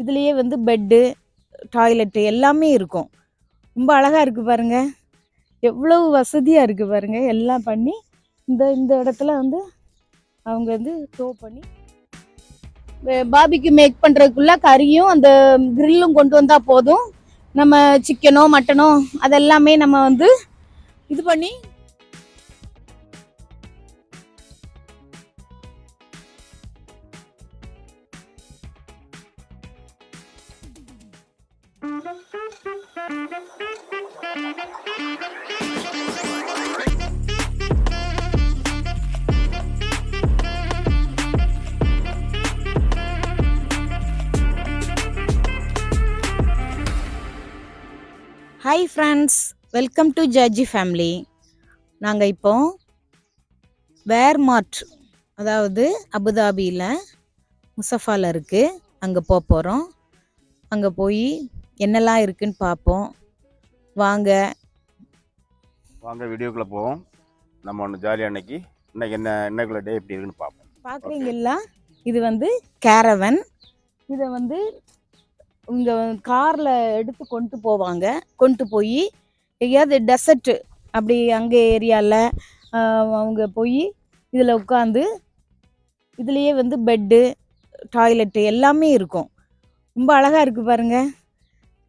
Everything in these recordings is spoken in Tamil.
இதுலேயே வந்து பெட்டு டாய்லெட்டு எல்லாமே இருக்கும். ரொம்ப அழகாக இருக்குது பாருங்க. எவ்வளவு வசதியாக இருக்குது பாருங்கள் எல்லாம் பண்ணி இந்த இந்த இடத்துல வந்து அவங்க வந்து ஸ்டோ பண்ணி பாபிக்கு மேக் பண்ணுறதுக்குள்ள கறியும் அந்த கிரில்லும் கொண்டு வந்தால் போதும். நம்ம சிக்கனோ மட்டனோ அதெல்லாமே நம்ம வந்து இது பண்ணி hi friends welcome to judgy family நாங்கள் இப்போ வேர்மார்ட் அதாவது அபுதாபியில் முசஃபாவில் இருக்குது அங்கே போக போகிறோம் அங்கே போய் என்னெல்லாம் இருக்குன்னு பார்ப்போம் வாங்க. வாங்க வீடியோக்குள்ளே போவோம். நம்ம ஒன்று ஜாலியாக அன்னைக்கு இன்னைக்கு என்ன இன்னைக்குள்ள டே எப்படி இருக்குன்னு பார்ப்போம் பார்க்குறீங்களா இது வந்து கேரவன் இதை வந்து இங்கே காரில் எடுத்து கொண்டு போவாங்க. கொண்டு போய் எங்கேயாவது டெசர்ட்டு அப்படி அங்கே ஏரியாவில் அவங்க போய் இதில் உட்காந்து இதுலேயே வந்து பெட்டு டாய்லெட்டு எல்லாமே இருக்கும். ரொம்ப அழகாக இருக்குது பாருங்க.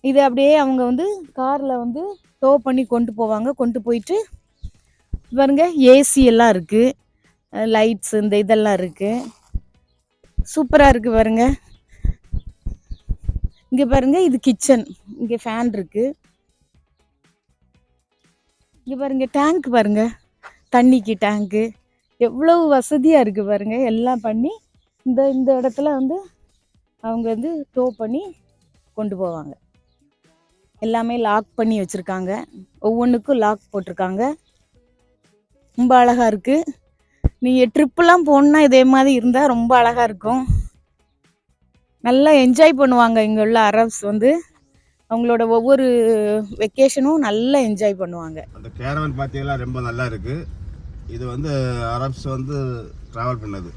இது அப்படியே அவங்க வந்து காரில் வந்து டோ பண்ணி கொண்டு போவாங்க. கொண்டு போயிட்டு பாருங்க ஏசி எல்லாம் இருக்குது லைட்ஸ் இந்த இதெல்லாம் இருக்குது சூப்பராக இருக்குது பாருங்கள் இங்கே பாருங்க இது கிச்சன் இங்கே ஃபேன் இருக்கு. இங்கே பாருங்க டேங்க் பாருங்க. தண்ணிக்கு டேங்க்கு எவ்வளவு வசதியாக இருக்குது பாருங்க எல்லாம் பண்ணி இந்த இந்த இடத்துல வந்து அவங்க வந்து டோ பண்ணி கொண்டு போவாங்க. எல்லாமே லாக் பண்ணி வச்சுருக்காங்க. ஒவ்வொன்றுக்கும் லாக் போட்டிருக்காங்க. ரொம்ப அழகாக இருக்குது நீங்கள் ட்ரிப்புலாம் போகணுன்னா இதே மாதிரி இருந்தால் ரொம்ப அழகாக இருக்கும். நல்லா என்ஜாய் பண்ணுவாங்க இங்கே உள்ள அரப்ஸ் வந்து. அவங்களோட ஒவ்வொரு வெக்கேஷனும் நல்லா என்ஜாய் பண்ணுவாங்க. அந்த கேரவன் பார்த்தீங்கன்னா ரொம்ப நல்லா இருக்குது இது வந்து அரப்ஸ் வந்து ட்ராவல் பண்ணது.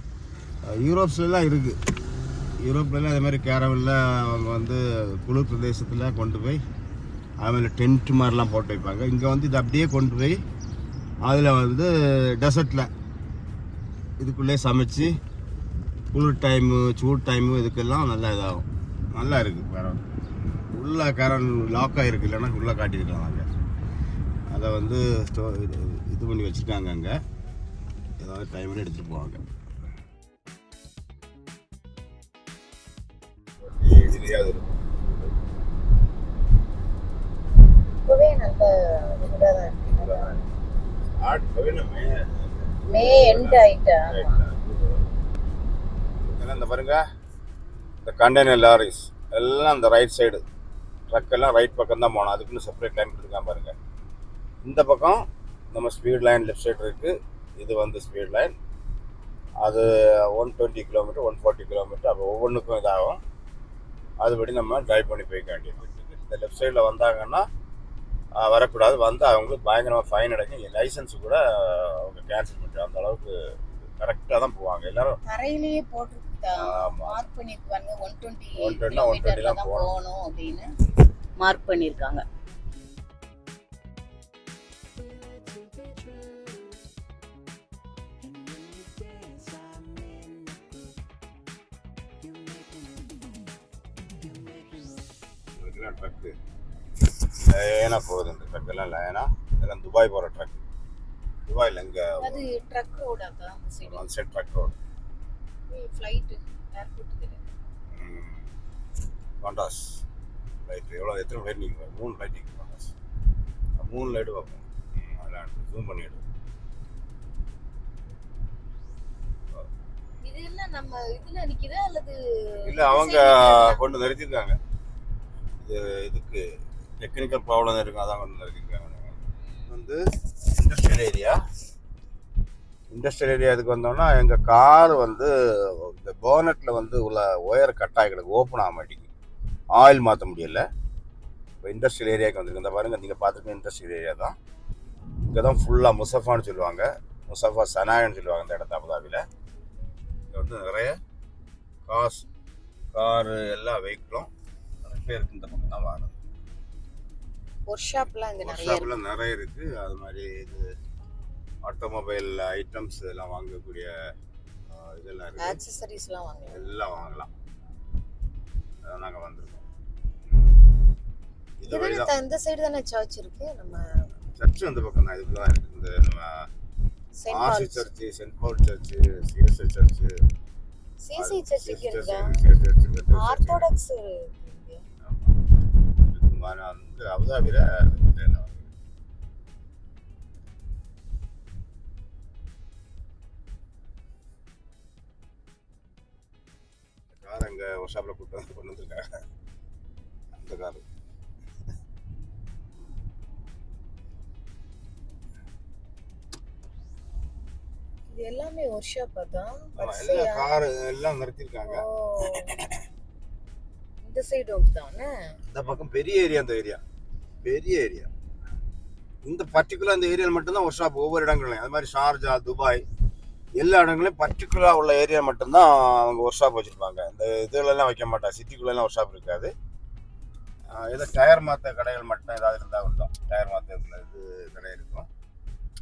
யூரோப்ஸ்லாம் இருக்குது யூரோப்லலாம் அதே மாதிரி கேரவனில் அவங்க வந்து குளிர் பிரதேசத்தில் கொண்டு போய் அதுமாதிரி டென்ட் மாதிரிலாம் போட்டு வைப்பாங்க. இங்கே வந்து இது அப்படியே கொண்டு போய் அதில் வந்து டெசர்ட்டில் இதுக்குள்ளே சமைச்சு குளிர் டைமு சூட் டைமு இதுக்கெல்லாம் நல்லா இதாகும். நல்லா இருக்குது கேரவன் உள்ள கேரவன் லாக் ஆகிருக்கு இல்லைன்னா உள்ளே காட்டியிருக்கலாம் அங்கே. அதை வந்து ஸ்டோ இது இது பண்ணி வச்சுருக்காங்க அங்கே. ஏதாவது டைமில் எடுத்துகிட்டு போவாங்க. மே எண்ட் ஆயிட்டா? இந்த பாருங்க. இந்த கண்டெய்னர் லாரிஸ் எல்லாம் இந்த ரைட் சைடு ட்ரக் எல்லாம் ரைட் பக்கம் தான் போகணும். அதுக்குன்னு செப்பரேட் லைன் கொடுத்துருக்கான் பாருங்கள் இந்த பக்கம் நம்ம ஸ்பீட் லைன் லெஃப்ட் சைடு இருக்குது இது வந்து ஸ்பீட் லைன் அது one twenty kilometre one forty kilometre அப்போ ஒவ்வொன்றுக்கும் இதாகும். அதுபடி நம்ம ட்ரைவ் பண்ணி போய்க்க வேண்டியது இந்த லெஃப்ட் சைடில் வந்தாங்கன்னா வரக்கூடாது. வந்து அவங்களுக்கு பயங்கரமாக ஃபைன் அடைக்கும் லைசன்ஸ் கூட அவங்க கேன்சல் பண்ணிட்டு அந்த அளவுக்கு கரெக்டாக தான் போவாங்க. எல்லாரும் தரையிலேயே போட்டு மார்க் பண்ணிருக்காங்க ஒன் டுவெண்ட்டி 120 120 தான் போகணும். அப்படின்னு மார்க் பண்ணியிருக்காங்க. ட்ரக்கு லைனாக போகுது இந்த ட்ரக்கெல்லாம் லைனாக இதெல்லாம் துபாய் போகிற ட்ரக் துபாயில் இங்கே truck one side truck road flight ஏர்போர்ட்டுக்கு காண்டாஸ் லைட் எவ்வளோ எத்தனை ஃப்ளைட் நீங்கள் மூணு ஃப்ளைட் நீங்கள் காண்டாஸ் மூணு லைட்டு பார்ப்போம் அதெல்லாம் ஜூம் பண்ணிவிடு இது என்ன நம்ம இதுல நிக்குதா அல்லது இல்லை அவங்க கொண்டு நிறுத்திருக்காங்க. இது இதுக்கு டெக்னிக்கல் ப்ராப்ளம் இருக்கும் அதான் கொண்டு நிறுத்திருக்காங்க வந்து இண்டஸ்ட்ரியல் ஏரியா இண்டஸ்ட்ரியல் ஏரியா இதுக்கு வந்தோம்னா எங்கள் கார் வந்து இந்த போனட்டில் வந்து உள்ள ஒயர் கட் ஆகி கிடக்கு ஓப்பன் ஆக மாட்டேங்குது ஆயில் மாற்ற முடியல. இப்போ இண்டஸ்ட்ரியல் ஏரியாவுக்கு வந்திருக்கு இந்த பாருங்க நீங்கள் பார்த்துருக்க இண்டஸ்ட்ரியல் ஏரியா தான். இங்கே தான் ஃபுல்லாக முசஃபான்னு சொல்லுவாங்க. முசஃபா சனாயன்னு சொல்லுவாங்க இந்த இடத்த அபுதாபியில். இங்கே வந்து நிறைய காஸ் காரு எல்லா வெஹிக்கிளும் ரிப்பேருக்கு இந்த பக்கம் தான் வரும் ஒர்க் ஷாப்லாம் நிறைய இருக்கு. ஷாப்ல நிறைய இருக்கு. அது மாதிரி இது ஆட்டோமொபைல் ஐட்டம்ஸ் இதெல்லாம் வாங்கக்கூடிய இதெல்லாம் இருக்கு. ஆக்சசரிஸ்லாம் வாங்கலாம் எல்லாம் வாங்கலாம். அதான் நாங்கள் வந்திருக்கோம். இந்த இதுதானே வழிதான். த- இந்த சைடு தானே சர்ச் இருக்கு? நம்ம சர்ச் அந்த பக்கம் தான் இதுக்குள்ள இருக்கு இந்த நம்ம RC church Saint Paul church CSI church CC சர்ச்சுக்கு இருக்கா சர்ச் ஆர்த்தோடாக்ஸ் வந்து அபுதாபியில் கார் அங்கே ஒர்க் ஷாப்பில் கூட்டு வந்து கொண்டு வந்திருக்காங்க. அந்த கார். எல்லாமே ஒர்க் ஷாப் தான் எல்லா வரிசையா கார் எல்லாம் நிறுத்திருக்காங்க. இந்த சைடு தானே? இந்த பக்கம் பெரிய ஏரியா அந்த ஏரியா பெரிய ஏரியா இந்த பர்டிகுலர் அந்த ஏரியாவில் மட்டும்தான் ஒர்க் ஷாப் ஒவ்வொரு இடங்கள்லையும். அது மாதிரி ஷார்ஜா துபாய் எல்லா இடங்களையும் பர்டிகுலராக உள்ள ஏரியா மட்டும்தான் அவங்க ஒர்க் ஷாப் வச்சுருப்பாங்க. இந்த இதுலலாம் வைக்க மாட்டாங்க. சிட்டிக்குள்ளெல்லாம் ஒர்க் ஷாப் இருக்காது ஏதோ டயர் மாற்ற கடைகள் மட்டும் ஏதாவது இருந்தால் இருந்தோம் டயர் மாற்ற இது கடை இருக்கும்.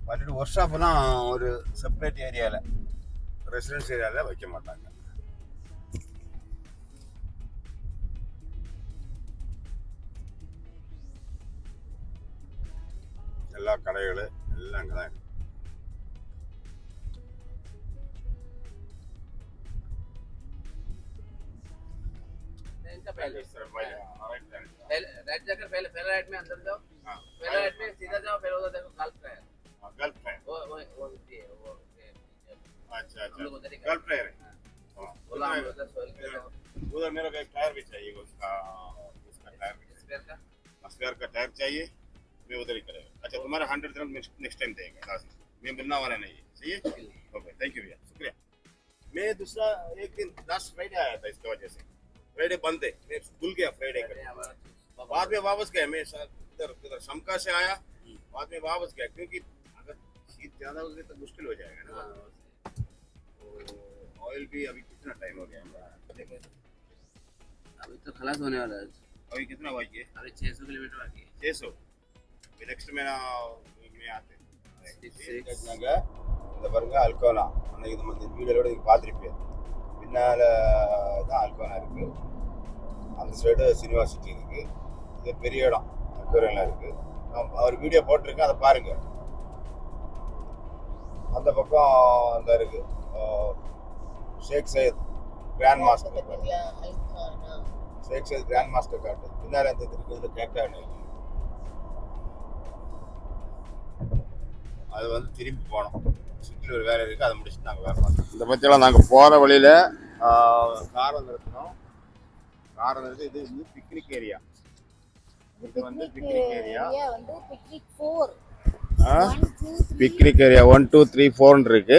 மறுபடியும் ஒர்க் ஷாப்லாம் ஒரு செப்பரேட் ஏரியாவில் ரெசிடென்ஸ் ஏரியாவில் வைக்க மாட்டாங்க. எல்லா கடைகளும் எல்லாம் அங்கே தான் இருக்கு. इनका पहले। राइट जाकर पहले पहले राइट में अंदर जाओ। पहले राइट में सीधा जाओ फिर उधर देखो गल्फ है गल्फ है वो वो वो ये वो ये- अच्छा ही गल्फ है। हाँ, हैं। बोला उधर जाओ। उधर मेरे को एक टायर भी चाहिए उसका उसका टायर स्पेयर का? स्पेयर का टायर चाहिए मैं उधर ही करेगा अच्छा तुम्हारा हंड्रेड दिरम नेक्स्ट टाइम देगा लास्ट मैं मिलना वाला नहीं है। सही है? ओके थैंक यू भैया शुक्रिया। मैं दूसरा एक दिन लास्ट फ्राइडे आया था इसकी वजह से। फ्राइडे बंद है। मैं भूल गया फ्राइडे का। बाद में वापस गया मैं इधर उधर शमका से आया। हम्म। बाद में वापस गया क्योंकि अगर शीत ज़्यादा हो गई तो मुश्किल हो जाएगा ना। हाँ, तो ऑयल भी अभी कितना टाइम हो गया? अभी तो खलास होने वाला है अभी कितना बाकी है? अभी छः सौ किलोमीटर बाकी है। छः सौ? नेक्स्ट महीना में आते இந்த பாருங்க அல்கோலா அன்னைக்கு நம்ம இந்த வீடியோட அல்கோனா இருக்கு. அந்த சைடு சினிமா சிட்டி இருக்கு. இது பெரிய இடம். அக்வேரியம்லாம் இருக்கு. நான் அவர் வீடியோ போட்டிருக்கேன். அதை பாருங்க. அந்த பக்கம் அந்த இருக்கு. அஹ், Sheikh Zayed grand master Sheikh Zayed grand master காட்டு பின்னால அந்த இது இருக்கு இதுல கேட்க அது வந்து திரும்பி போனோம் சுற்றி ஒரு வேலை இருக்குது அதை முடிச்சுட்டு நாங்கள் வேறு பார்த்தோம் இந்த பற்றியெல்லாம் நாங்கள் போகிற வழியில் காரை நிறுத்தினோம் காரை நிறுத்தி இது வந்து பிக்னிக் ஏரியா இது வந்து பிக்னிக் ஏரியா வந்து picnic four picnic area one two three ஃபோர்னு இருக்கு.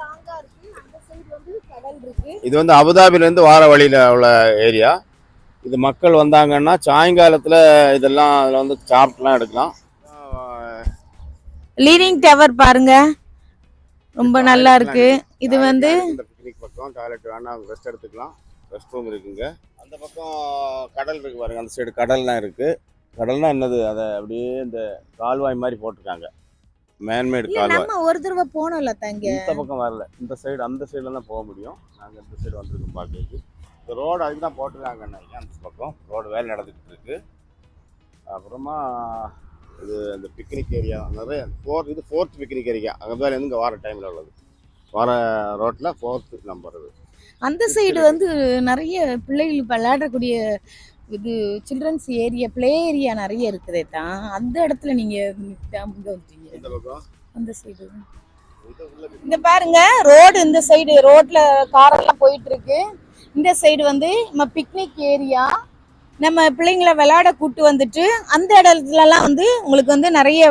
லாங்கா இருக்கு. அந்த சைடு வந்து கடல் இருக்கு. இது வந்து அபுதாபிலேருந்து வார வழியில் உள்ள ஏரியா இது மக்கள் வந்தாங்கன்னா சாயங்காலத்தில் இதெல்லாம் அதில் வந்து சாப்பிட்டுலாம் எடுக்கலாம். லீனிங் டவர் பாருங்க. ரொம்ப நல்லா இருக்கு. இது வந்து இந்த பிக்னிக் பக்கம். டாய்லெட் வேணா ரெஸ்ட் எடுத்துக்கலாம். ரெஸ்ட் ரூம் இருக்குங்க. அந்த பக்கம் கடல் இருக்கு பாருங்க அந்த சைடு கடல்லாம் இருக்கு. கடல்னா என்னது? அதை அப்படியே இந்த கால்வாய் மாதிரி போட்டிருக்காங்க. மேன்மேடு கால்வாய். நம்ம ஒரு தடவை போனோம்ல தங்க இந்த பக்கம் வரல. இந்த சைடு அந்த சைடுல தான் போக முடியும். நாங்கள் இந்த சைடு வந்திருக்கோம் பார்க்கறதுக்கு இந்த ரோடு அதுக்கு தான் போட்டிருக்காங்க அந்த பக்கம். ரோடு வேலை நடந்துக்கிட்டு இருக்கு. அப்புறமா இது இந்த பிக்னிக் ஏரியா நிறைய ஃபோர்த் இது ஃபோர்த் பிக்னிக் ஏரியா அங்கே தான் இங்கே வர டைமில் உள்ளது. வர ரோட்டில் ஃபோர்த்து நம்பர் இது. அந்த சைடு வந்து நிறைய பிள்ளைகள் விளையாடக்கூடிய இது சில்ட்ரன்ஸ் ஏரியா ப்ளே ஏரியா நிறைய இருக்குதே தான். அந்த இடத்துல நீங்க இங்க வந்துட்டீங்க இந்த அந்த சைடு இங்க பாருங்க ரோடு இந்த சைடு ரோட்ல காரெல்லாம் போயிட்டு இருக்கு இந்த சைடு வந்து நம்ம பிக்னிக் ஏரியா நம்ம பிள்ளைங்கள விளையாட கூட்டு வந்துட்டு அந்த இடத்துலலாம் வந்து உங்களுக்கு வந்து நிறைய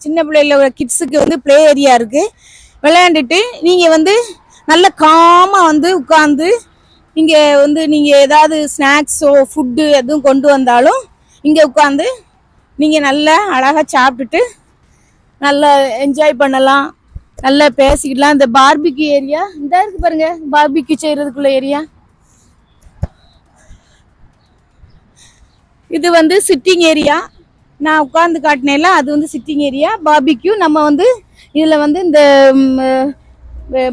சின்ன பிள்ளைகள கிட்ஸுக்கு வந்து ப்ளே ஏரியா இருக்கு. விளையாண்டுட்டு நீங்க வந்து நல்ல காமாக வந்து உட்காந்து இங்கே வந்து நீங்கள் ஏதாவது ஸ்நாக்ஸோ ஃபுட்டு எதுவும் கொண்டு வந்தாலும் இங்கே உட்காந்து நீங்கள் நல்லா அழகாக சாப்பிட்டுட்டு நல்லா என்ஜாய் பண்ணலாம் நல்லா பேசிக்கிடலாம் இந்த பார்பிக்கு ஏரியா இந்த இருக்கு பாருங்கள் பார்பிக்கு செய்கிறதுக்குள்ள ஏரியா இது வந்து சிட்டிங் ஏரியா நான் உட்காந்து காட்டினேல அது வந்து சிட்டிங் ஏரியா பாபிக்யூ நம்ம வந்து இதில் வந்து இந்த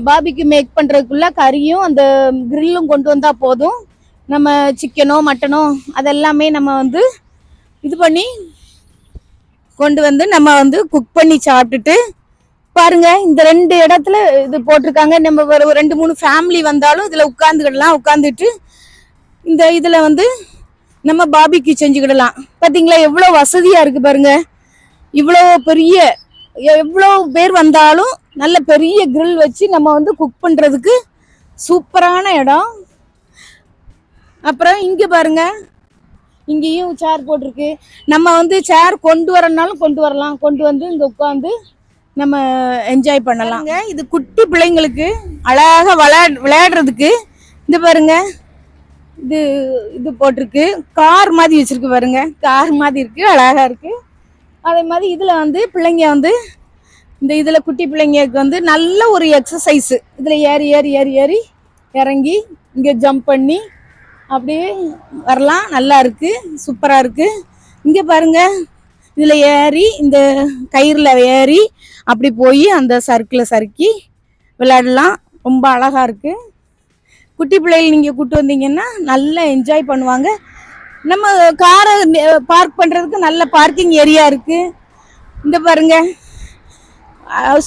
பாபிக்கு மேக் பண்ணுறதுக்குள்ள கறியும் அந்த கிரில்லும் கொண்டு வந்தால் போதும். நம்ம சிக்கனோ மட்டனோ அதெல்லாமே நம்ம வந்து இது பண்ணி கொண்டு வந்து நம்ம வந்து குக் பண்ணி சாப்பிட்டுட்டு பாருங்க இந்த ரெண்டு இடத்துல இது போட்டிருக்காங்க. நம்ம ஒரு ஒரு ரெண்டு மூணு ஃபேமிலி வந்தாலும் இதில் உட்காந்துக்கிடலாம் உட்காந்துட்டு இந்த இதில் வந்து நம்ம பாபிக்கு செஞ்சுக்கிடலாம். பார்த்தீங்களா எவ்வளோ வசதியாக இருக்குது பாருங்க. இவ்வளோ பெரிய எவ்வளோ பேர் வந்தாலும் நல்ல பெரிய grill வச்சு நம்ம வந்து குக் பண்ணுறதுக்கு சூப்பரான இடம். அப்புறம் இங்கே பாருங்க. இங்கேயும் சேர் போட்டிருக்கு. நம்ம வந்து சேர் கொண்டு வரனாலும் கொண்டு வரலாம். கொண்டு வந்து இங்கே உட்காந்து நம்ம என்ஜாய் பண்ணலாம். இது குட்டி பிள்ளைங்களுக்கு அழகாக விளையாட விளையாடுறதுக்கு இந்த பாருங்க. இது இது போட்டிருக்கு. கார் மாதிரி வச்சிருக்கு பாருங்க. கார் மாதிரி இருக்கு. அழகா இருக்கு. அதே மாதிரி இதில் வந்து பிள்ளைங்க வந்து இந்த இதில் குட்டி பிள்ளைங்களுக்கு வந்து நல்ல ஒரு எக்ஸசைஸு இதில் ஏறி ஏறி ஏறி ஏறி இறங்கி இங்கே ஜம்ப் பண்ணி அப்படியே வரலாம். நல்லா இருக்குது சூப்பராக இருக்குது இங்கே பாருங்கள் இதில் ஏறி இந்த கயிறில் ஏறி அப்படி போய் அந்த சறுக்குல சறுக்கி விளையாடலாம். ரொம்ப அழகாக இருக்குது குட்டி பிள்ளைகள் நீங்கள் கூப்பிட்டு வந்தீங்கன்னா நல்லா என்ஜாய் பண்ணுவாங்க. நம்ம காரை பார்க் பண்ணுறதுக்கு நல்ல பார்க்கிங் ஏரியா இருக்குது இந்த பாருங்க.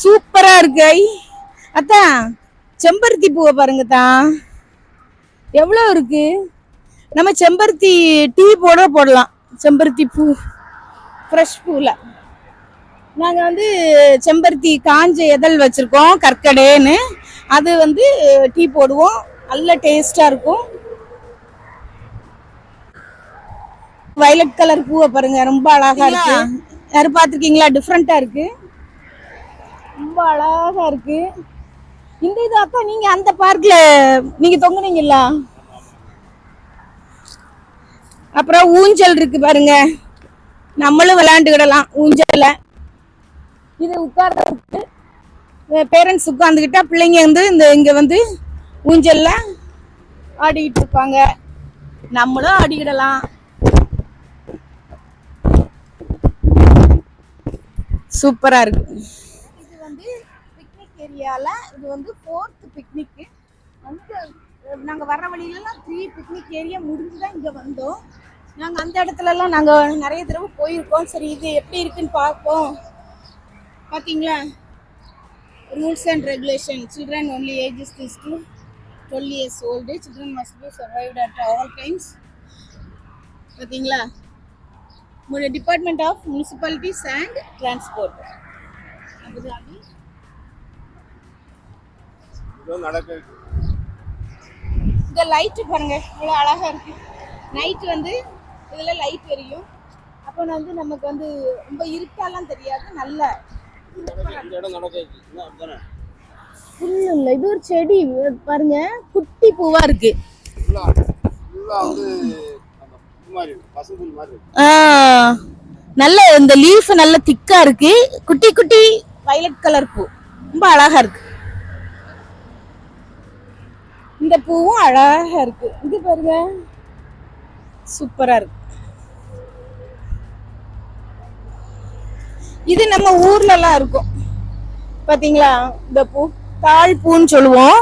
சூப்பராக இருக்கு. ஐ அத்தா செம்பருத்தி பூவை பாருங்க தான் எவ்வளோ இருக்கு? நம்ம செம்பருத்தி டீ போட போடலாம். செம்பருத்தி பூ ஃப்ரெஷ் பூவில் நாங்கள் வந்து செம்பருத்தி காஞ்ச எதல் வச்சுருக்கோம் கற்கடேன்னு. அது வந்து டீ போடுவோம். நல்ல டேஸ்ட்டாக இருக்கும். வயலட் கலர் பூவை பாருங்க ரொம்ப அழகா இருக்கு. யாரும் பார்த்துருக்கீங்களா? டிஃப்ரெண்ட்டாக இருக்கு. ரொம்ப அழகா இருக்கு. இந்த இது அக்கா நீங்க அந்த பார்க்ல நீங்க தொங்குனீங்களா அப்புறம் ஊஞ்சல் இருக்கு பாருங்க. நம்மளும் விளையாண்டுக்கிடலாம் ஊஞ்சல்ல. இது உட்கார்றதுக்கு பேரண்ட்ஸ் உட்காந்துக்கிட்டா பிள்ளைங்க வந்து இந்த இங்க வந்து ஊஞ்சல்ல ஆடிக்கிட்டு இருப்பாங்க. நம்மளும் ஆடிக்கிடலாம். சூப்பரா இருக்கு. இது வந்து பிக்னிக் ஏரியால இது வந்து ஃபோர்த் பிக்னிக் வந்து நாங்கள் வர்ற வழியிலலாம் த்ரீ பிக்னிக் ஏரியா முடிஞ்சு தான் இங்கே வந்தோம். நாங்கள் அந்த இடத்துலலாம் நாங்கள் நிறைய தடவை போயிருக்கோம். சரி இது எப்படி இருக்குன்னு பார்ப்போம். பார்த்தீங்களா rules and regulation children only ages this to twelve years old children must be survived at all times பார்த்தீங்களா department of municipalities and transport Abu Dhabi. இந்த லைட்டு பாருங்க இவ்வளோ அழகா இருக்கு. நைட் வந்து இதில் லைட் எரியும். அப்போ வந்து நமக்கு வந்து ரொம்ப இருட்டாலாம் தெரியாது நல்ல புல்லு இல்லை இது ஒரு செடி பாருங்க குட்டி பூவா இருக்கு. நல்ல இந்த லீஃப் நல்ல திக்கா இருக்கு. குட்டி குட்டி வயலட் கலர் பூ. ரொம்ப அழகா இருக்கு. இந்த பூவும் அழகா இருக்கு. இது பாருங்க. சூப்பரா இருக்கு. இது நம்ம ஊர்ல எல்லாம் இருக்கும். பாத்தீங்களா? இந்த பூ. தாழ் பூன்னு சொல்லுவோம்.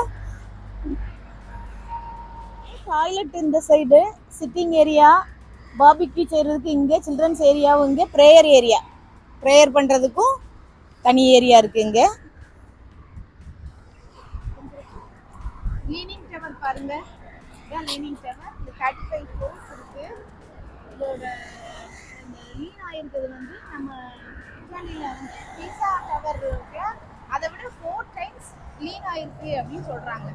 டாய்லெட் இந்த சைடு சிட்டிங் ஏரியா பாபிக்யூ செய்கிறதுக்கு இங்கே சில்ட்ரன்ஸ் ஏரியாவும் இங்கே ப்ரேயர் ஏரியா ப்ரேயர் பண்ணுறதுக்கும் தனி ஏரியா இருக்குது இங்கே. லீனிங் டவர் பாருங்க. இதான் லீனிங் டவர் இந்த தேர்ட்டி ஃபைவ் ஃப்ளோர்ஸ் இருக்கு. இதோட இந்த லீன் ஆயிருக்கிறது வந்து நம்ம இத்தாலியில் பீஸா டவர் இருக்கு. அதை விட ஃபோர் டைம்ஸ் லீன் ஆயிருக்கு அப்படின்னு சொல்கிறாங்க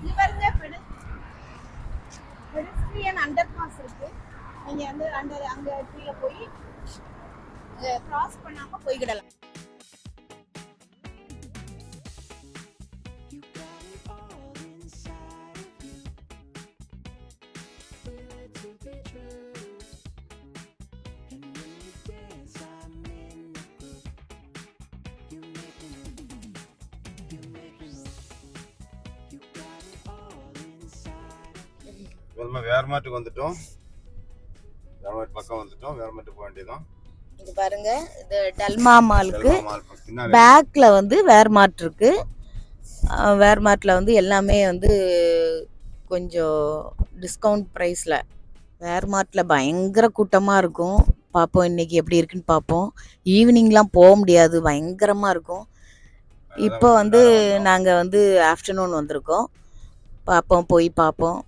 இது பாருங்க பெடிஸ்ட்ரியன் அண்டர் பாஸ் இருக்கு. நீங்க வந்து அண்டர் அங்க கீழே போய் கிராஸ் பண்ணாம போய்கிடலாம் இப்போ நம்ம வேர்மாட்டுக்கு வந்துட்டோம். வேர்மாட் பக்கம் வந்துட்டோம். வேர்மாட்டுக்கு போக வேண்டியதான் இது பாருங்க இது டல்மா மாலுக்கு பேக்கில் வந்து வேர்மார்ட் இருக்கு. அஹ் வேர்மார்ட்டில் வந்து எல்லாமே வந்து கொஞ்சம் டிஸ்கவுண்ட் ப்ரைஸில் வேர்மார்ட்டில் பயங்கர கூட்டமாக இருக்கும். பார்ப்போம் இன்னைக்கு எப்படி இருக்குன்னு பார்ப்போம் ஈவினிங்லாம் போக முடியாது. பயங்கரமாக இருக்கும். இப்போ வந்து நாங்கள் வந்து ஆஃப்டர்நூன் வந்திருக்கோம். பார்ப்போம் போய் பார்ப்போம்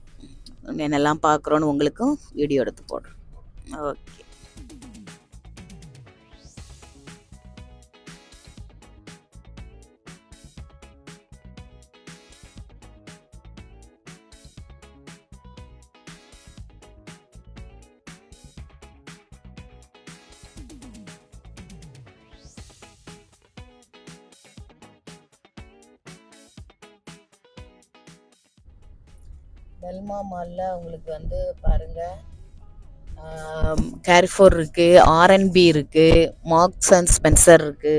என்னெல்லாம் பார்க்குறோன்னு உங்களுக்கும் வீடியோ எடுத்து போடுறோம் ஓகே டெல்மா மாலில் உங்களுக்கு வந்து பாருங்க. கேரிஃபோர் இருக்கு ஆர்என்பி இருக்கு மார்க்ஸ் அண்ட் ஸ்பென்சர் இருக்கு.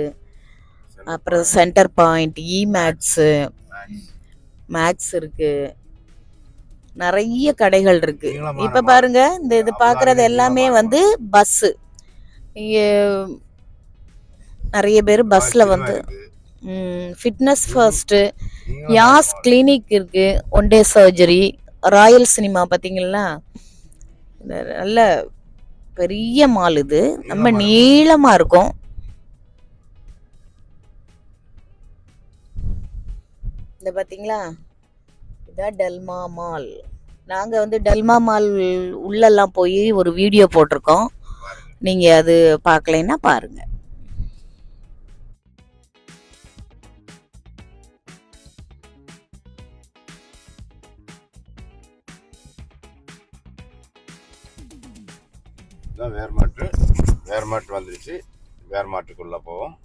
அப்புறம் சென்டர் பாயிண்ட் இ மேக்ஸு மேக்ஸ் இருக்கு. நிறைய கடைகள் இருக்கு. நீளமான இப்ப mall. பாருங்க இந்த இது நீளமான எல்லாமே. வந்து பஸ் நிறைய பேர் பஸ்ல சினிமா வந்து. ஃபிட்னஸ் ஃபர்ஸ்ட் நீளமான யாஸ். கிளினிக் இருக்கு one day surgery royal cinema பாத்தீங்களா? இந்த நல்ல பெரிய மால் இது. ரொம்ப நீளமான mall. நீளமா இருக்கும். இந்த பாத்தீங்களா? இதான் டெல்மா மால். நாங்க வந்து டெல்மா மால் உள்ளெல்லாம் போய் ஒரு வீடியோ போட்டிருக்கோம். பாருங்க. நீங்க அது பார்க்கலைன்னா பாருங்க இதான் வேர்மாட்டு வேர்மாட்டு வந்துருச்சு. வேர்மாட்டுக்குள்ளே போவோம்.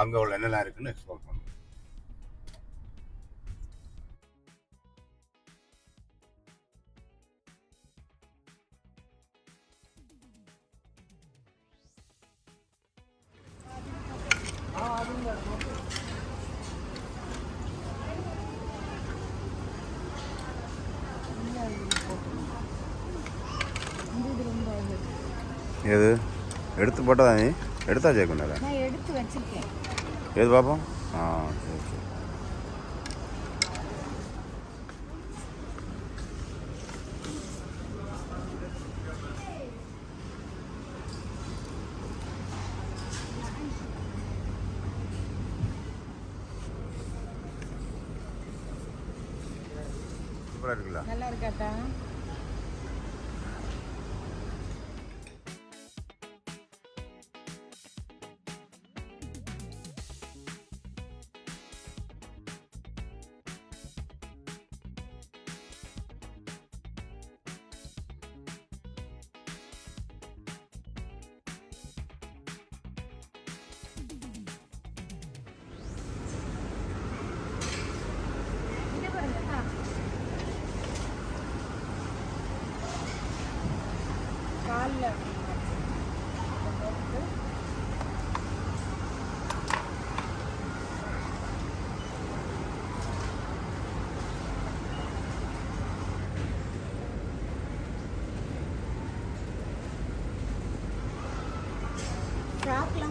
அங்கே உள்ள என்னெல்லாம் இருக்குன்னு எக்ஸ்ப்ளோர் பண்ணுவோம். எது? எடுத்து போட்டதா நீ? எடுத்தா ஜெயக்குண்டாரா நான் எடுத்து வச்சிருக்கேன். எது பார்ப்போம் ஆ சரி சரி. நல்லா இருக்காத்தா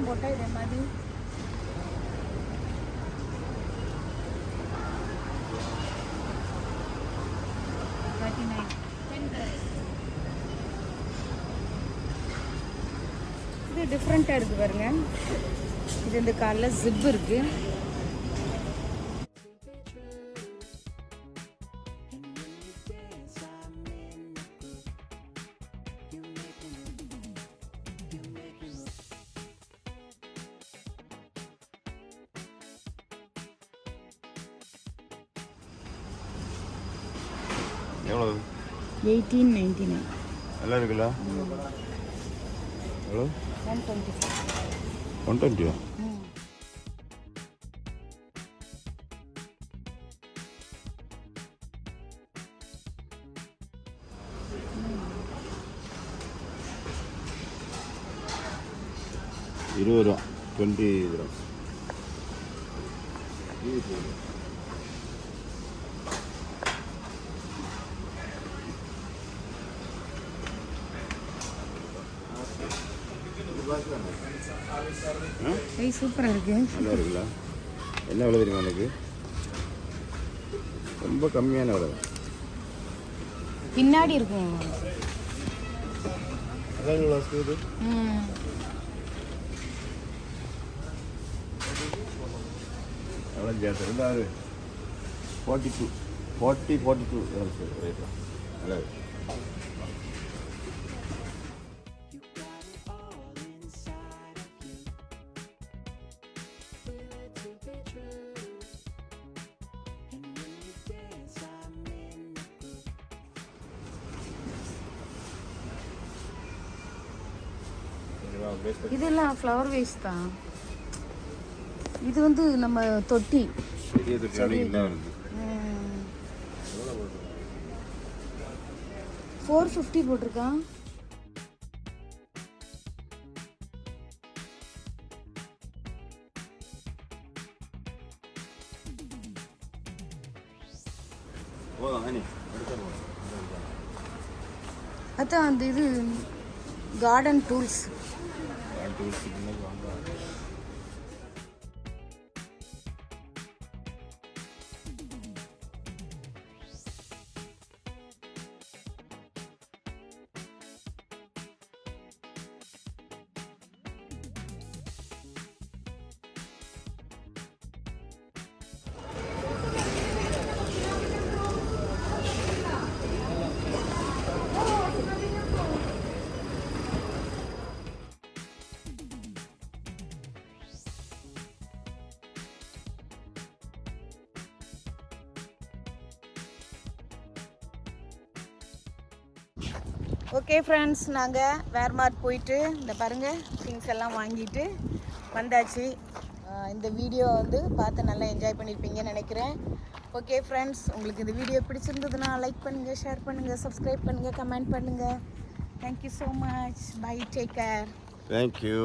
ஃப்ராக்லாம் போட்டால் இதே மாதிரி. தேர்ட்டி நைன் இது டிஃப்ரெண்ட்டாக இருக்குது பாருங்க. இது இந்த காலில் ஜிப் இருக்கு. நல்லா இருக்குல்ல? எவ்வளோ ஒன் டுவெண்ட்டி ஒன் டுவெண்ட்டியா இருபது ரூபா. டுவெண்ட்டி கிராம்ஸ் சூப்பராக இருக்கு. நல்லா இருக்குல்ல என்ன விலை தெரியுமா எனக்கு ரொம்ப கம்மியான விலை. பின்னாடி இருக்குங்க அதான் இவ்வளோ இது. ம். எவ்வளோ ஜாஸ்தி. ரெண்டாவது forty two forty forty two ரேட்லாம் நல்லா ஃப்ளவர் வேஸ் தான். இது வந்து நம்ம தொட்டி. ஃபோர் ஃபிஃப்டி போட்டிருக்கான் அதான் அந்த இது கார்டன் டூல்ஸ் 就是那个 ஓகே ஃப்ரெண்ட்ஸ் நாங்கள் வேர்மார்ட் போயிட்டு இந்த பாருங்கள் திங்ஸ் எல்லாம் வாங்கிட்டு வந்தாச்சு. இந்த வீடியோ வந்து பார்த்து நல்லா என்ஜாய் பண்ணியிருப்பீங்கன்னு நினைக்கிறேன். ஓகே ஃப்ரெண்ட்ஸ் உங்களுக்கு இந்த வீடியோ பிடிச்சிருந்ததுன்னா லைக் பண்ணுங்கள் ஷேர் பண்ணுங்கள் சப்ஸ்கிரைப் பண்ணுங்கள் கமெண்ட் பண்ணுங்கள் thank you so much bye take care thank you